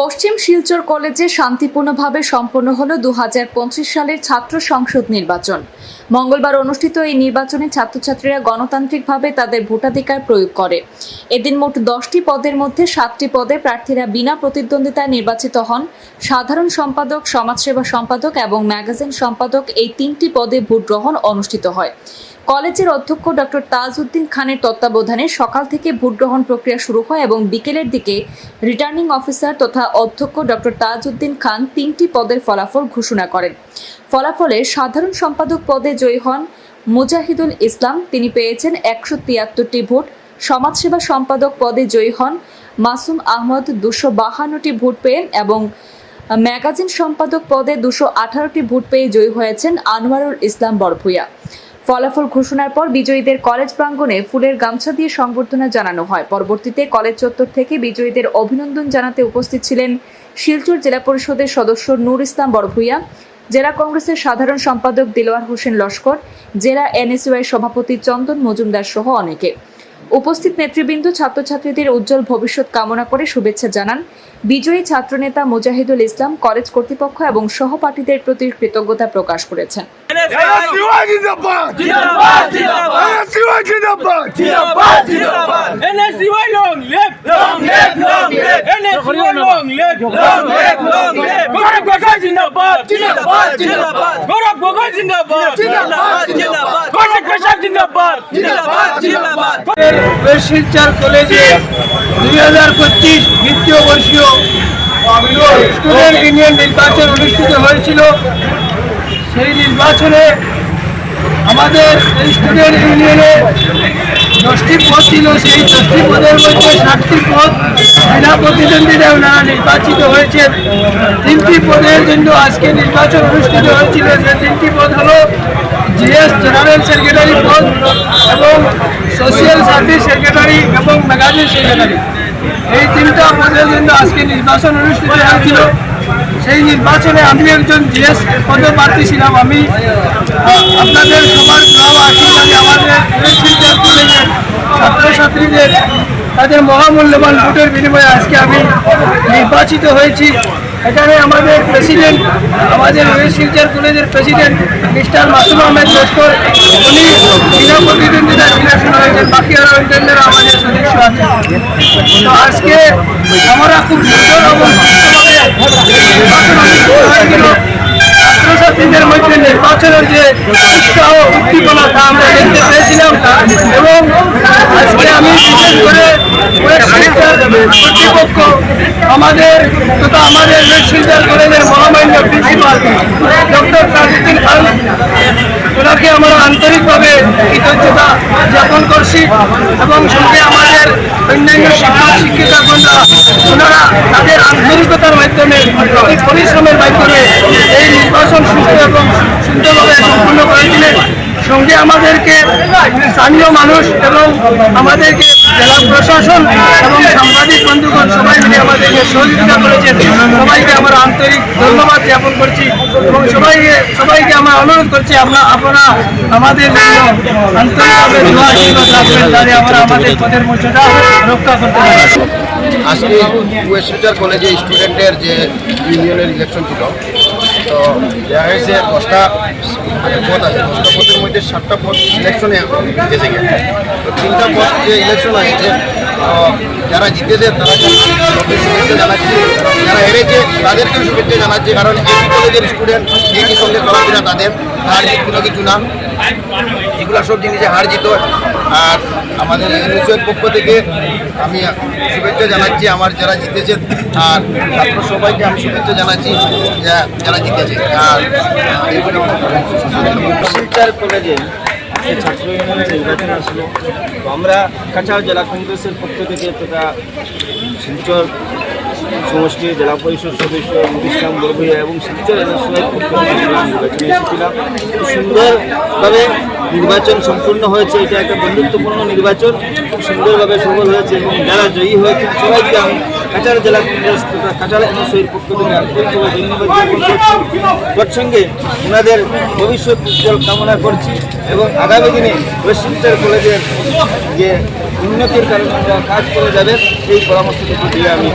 পশ্চিম শিলচর কলেজে শান্তিপূর্ণভাবে সম্পন্ন হলো দু সালের ছাত্র সংসদ নির্বাচন। মঙ্গলবার অনুষ্ঠিত এই নির্বাচনে ছাত্রছাত্রীরা গণতান্ত্রিকভাবে তাদের ভোটাধিকার প্রয়োগ করে। এদিন মোট দশটি পদের মধ্যে সাতটি পদে প্রার্থীরা বিনা প্রতিদ্বন্দ্বিতায় নির্বাচিত হন। সাধারণ সম্পাদক, সমাজসেবা সম্পাদক এবং ম্যাগাজিন সম্পাদক এই তিনটি পদে ভোট গ্রহণ অনুষ্ঠিত হয়। কলেজের অধ্যক্ষ ডক্টর তাজউদ্দিন খানের তত্ত্বাবধানে সকাল থেকে ভোট গ্রহণ প্রক্রিয়া শুরু হয় এবং বিকেলের দিকে রিটার্নিং অফিসার তথা অধ্যক্ষ ডক্টর তাজউদ্দিন খান তিনটি পদের ফলাফল ঘোষণা করেন। ফলাফলে সাধারণ সম্পাদক পদে জয়ী হন মুজাহিদুল ইসলাম। তিনি পেয়েছেন একশো তিয়াত্তরটি ভোট। সমাজসেবা সম্পাদক পদে জয়ী হন মাসুম আহমদ। দুশো বাহান্নটি ভোট পেয়ে এবং ম্যাগাজিন সম্পাদক পদে দুশো আঠারোটি ভোট পেয়ে জয়ী হয়েছেন আনোয়ারুল ইসলাম বরভুইয়া ফলাফল ঘোষণার পর বিজয়ীদের কলেজ প্রাঙ্গণে ফুলের গামছা দিয়ে সংবর্ধনা জানানো হয়। পরবর্তীতে কলেজ চত্বর থেকে বিজয়ীদের অভিনন্দন জানাতে উপস্থিত ছিলেন শিলচর জেলা পরিষদের সদস্য নূর ইসলাম বড়ভুইয়া জেলা কংগ্রেসের সাধারণ সম্পাদক দিলওয়ার হোসেন লস্কর, জেলা এনএসইউআই সভাপতি চন্দন মজুমদার সহ অনেকে। উপস্থিত নেতৃবৃন্দ ছাত্রছাত্রীদের উজ্জ্বল ভবিষ্যৎ কামনা করে শুভেচ্ছা জানান বিজয়ী ছাত্রনেতা মুজাহিদুল ইসলাম কলেজ কর্তৃপক্ষ এবং সহপাঠীদের প্রতি কৃতজ্ঞতা প্রকাশ করেছেন জিন্দাবাদ! জিন্দাবাদ জিন্দাবাদ গৌরব গগৈ জিন্দাবাদ! জিন্দাবাদ জিন্দাবাদ কৌশিক প্রসাদ জিন্দাবাদ! জিন্দাবাদ জিন্দাবাদ শিলচর কলেজে দুই হাজার পঁচিশ দ্বিতীয় বর্ষীয় স্টুডেন্ট ইউনিয়ন নির্বাচন অনুষ্ঠিত হয়েছিল সেই নির্বাচনে আমাদের এই স্টুডেন্ট ইউনিয়নে দশটি পদ ছিল সেই দশটি পদের মধ্যে ষাটটি পদ বিনা প্রতিদ্বন্দ্বিতায় ওনারা নির্বাচিত হয়েছেন। তিনটি পদের জন্য আজকে নির্বাচন অনুষ্ঠিত হয়েছিল। যে তিনটি পদ হলো জিএস জেনারেল সেক্রেটারি পদ এবং সোশিয়াল সার্ভিস সেক্রেটারি এবং ম্যাগাজিন সেক্রেটারি। এই তিনটা পদের জন্য আজকে নির্বাচন অনুষ্ঠিত হয়েছিল। সেই নির্বাচনে আমি একজন জিএস পদপ্রার্থী ছিলাম। আমি আপনাদের সবার দোয়া আশীর্বাদে আমাদের ছাত্রছাত্রীদের তাদের মহামূল্যবান ভোটের বিনিময়ে আজকে আমি নির্বাচিত হয়েছি। এখানে আমাদের প্রেসিডেন্ট, আমাদের ওয়েস্ট শিলচর কলেজের প্রেসিডেন্ট, মিস্টার মাসুম আহমেদ লস্কর, উনি বিনা প্রতিদ্বন্দ্বিতায় ইলেকশন হয়েছেন। বাকি আরও আমাদের সদস্য আছে তো আজকে আমরা খুব সুন্দর এবং নির্বাচন ছাত্রছাত্রীদের মধ্যে নির্বাচনের যে উৎসাহ, উদ্দীপনা তা আমরা দেখতে পেয়েছিলাম। এবং আজকে আমি বিশেষ করে কর্তৃপক্ষ আমাদের তথা আমাদের ওয়েস্ট শিলচর কলেজের মহামান্য প্রিন্সিপাল ডক্টর তাজুদ্দিন খান ওনাকে আমরা আন্তরিকভাবে কৃতজ্ঞতা জ্ঞাপন করছি এবং সঙ্গে আমাদের অন্যান্য শিক্ষক শিক্ষিকাগণরা, ওনারা তাদের আন্তরিকতার মাধ্যমে পরিশ্রমের মাধ্যমে এই নির্বাচন সুস্থ এবং সুন্দরভাবে সম্পূর্ণ করেছিলেন সঙ্গে আমাদেরকে স্থানীয় মানুষ এবং আমাদেরকে জেলা প্রশাসন এবং সাংবাদিক বন্ধুগণ সবাই মিলে আমাদেরকে সহযোগিতা করেছেন। সবাইকে আমার আন্তরিক ধন্যবাদ জ্ঞাপন করছি এবং সবাইকে সবাইকে আমার অনুরোধ করছি, আমরা আপনারা আমাদের আন্তরিকভাবে দোয়া রাখবেন যাতে আমরা আমাদের পদের মর্যাদা রক্ষা করতে পারি। আজকে ওয়েস্ট কলেজে স্টুডেন্টের যে ইউনিয়নের ইলেকশন ছিল তো দেখা গেছে দশটা পদ আছে, দশটা পদের মধ্যে সাতটা পদ ইলেকশনে গেছে তো তিনটা পদ যে ইলেকশন হয়েছে যারা জিতেছে, তারা শুভেচ্ছা জানাচ্ছি, যারা হেরেছে, তাদেরকেও শুভেচ্ছা জানাচ্ছি, কারণ একই কলেজের স্টুডেন্ট একই সঙ্গে চলাফেরা তাদের, হার জিত কোনো কিছু না এগুলো সব জিনিসে হার জিত। আর আমাদের ইউনিসেফের পক্ষ থেকে আমি শুভেচ্ছা জানাচ্ছি, আমার যারা জিতেছে আর ছাত্র সবাইকে আমি শুভেচ্ছা জানাচ্ছি যারা জিতেছে আর ছাত্র ইউনিয়নের নির্বাচন আসলো আমরা কাছাড় জেলা কংগ্রেসের পক্ষ থেকে তথা শিলচর সমষ্টি জেলা পরিষদ সদস্য ইসলাম বরভূয়া এবং শিলচর এনএসওয়াই পক্ষ থেকে নির্বাচনে এসেছিলাম। সুন্দরভাবে নির্বাচন সম্পূর্ণ হয়েছে, এটা একটা বন্ধুত্বপূর্ণ নির্বাচন, খুব সুন্দরভাবে সফল হয়েছে এবং যারা জয়ী হয়েছে, সবাইকে আমি কাছাড় জেলা কংগ্রেস কাছাড় এনএসওয়াইয়ের পক্ষ থেকে আন্তরিকভাবে ধন্যবাদ জ্ঞাপন করছি। তৎসঙ্গে ওনাদের ভবিষ্যৎ উজ্জ্বল কামনা করছি এবং আগামী দিনে ওয়েস্ট শিলচর কলেজের যে উন্নতির কারণে কাজ করে যাবে এই পরামর্শটুকু দিয়ে আমি